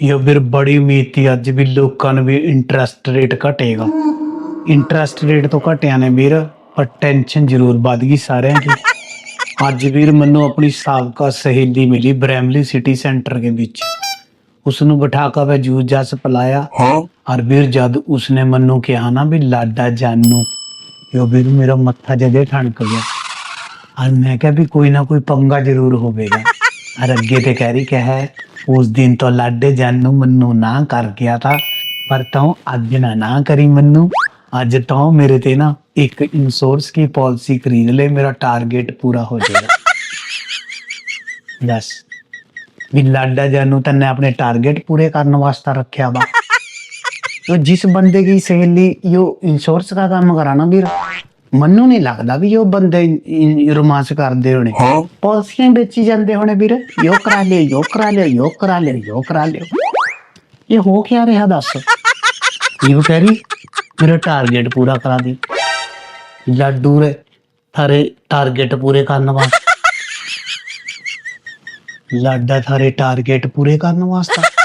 या फिर बड़ी उम्मीद थी अज भी लोगों ने भी इंटरेस्ट रेट घटेगा। इंटरेस्ट रेट तो घटिया ने वीर पर टेंशन ज़रूर बढ़ गई सारे की अज वीर मनो अपनी सबका सहेली मिली ब्रैमली सिटी सेंटर के बीच। उसने बैठा कर जूस जास पिलाया। हाँ। और फिर जब उसने मनु कहा ना भी लाडा जानू यो वीर मेरा मत्था जजे ठणक गया। और मैं क्या भी कोई ना कोई पंगा ज़रूर होगा ਅਰ ਅੱਗੇ ਤੇ ਕਹਿ ਰਹੀ ਕਿ ਹੈ ਉਸ ਦਿਨ ਤੋਂ ਲਾਡੇ ਜਾਨ ਨੂੰ ਮੈਨੂੰ ਨਾ ਕਰ ਗਿਆ ਤਾਂ, ਪਰ ਤੂੰ ਅੱਜ ਨਾ ਨਾ ਕਰੀ ਮੈਨੂੰ। ਅੱਜ ਤੋਂ ਮੇਰੇ ਤੇ ਨਾ ਇੱਕ ਇੰਸ਼ੋਰੈਂਸ ਕੀ ਪਾਲਿਸੀ ਖਰੀਦ ਲੈ, ਮੇਰਾ ਟਾਰਗੇਟ ਪੂਰਾ ਹੋ ਜਾਏਗਾ। ਯਸ ਵੀ ਲਾਡਾ ਜਾਨ ਨੂੰ ਤੈਨੇ ਆਪਣੇ ਟਾਰਗੇਟ ਪੂਰੇ ਕਰਨ ਵਾਸਤੇ ਰੱਖਿਆ ਵਾ। ਤੋ ਜਿਸ ਬੰਦੇ ਦੀ ਸਹੇਲੀ ਯੋ ਇੰਸ਼ੋਰੈਂਸ ਦਾ ਕੰਮ ਕਰਾਣਾ ਵੀਰ? ਮੈਨੂੰ ਨਹੀਂ ਲੱਗਦਾ ਵੀ ਉਹ ਬੰਦੇ ਰੋਮਾਂਸ ਕਰਦੇ ਹੋਣੇ। ਪਾਲਿਸੀਆਂ ਵੇਚੀ ਜਾਂਦੇ ਹੋਣੇ ਵੀਰ। ਯੋ ਕਰਾ ਲਿਓ ਯੋ ਕਰਾ ਲਿਓ ਯੋ ਕਰਾ ਲਿਓ ਯੋ ਕਰਾ ਲਿਓ। ਇਹ ਹੋ ਕੀ ਰਿਹਾ ਦੱਸ? ਇਹ ਕਹਿ ਰਹੀ ਮੇਰਾ ਟਾਰਗੇਟ ਪੂਰਾ ਕਰਾ ਦੀ। ਲੱਡੂ ਰੇ ਥਾਰੇ ਟਾਰਗੇਟ ਪੂਰੇ ਕਰਨ ਵਾਸਤੇ। ਲਾਡਾ ਥਾਰੇ ਟਾਰਗੇਟ ਪੂਰੇ ਕਰਨ ਵਾਸਤੇ।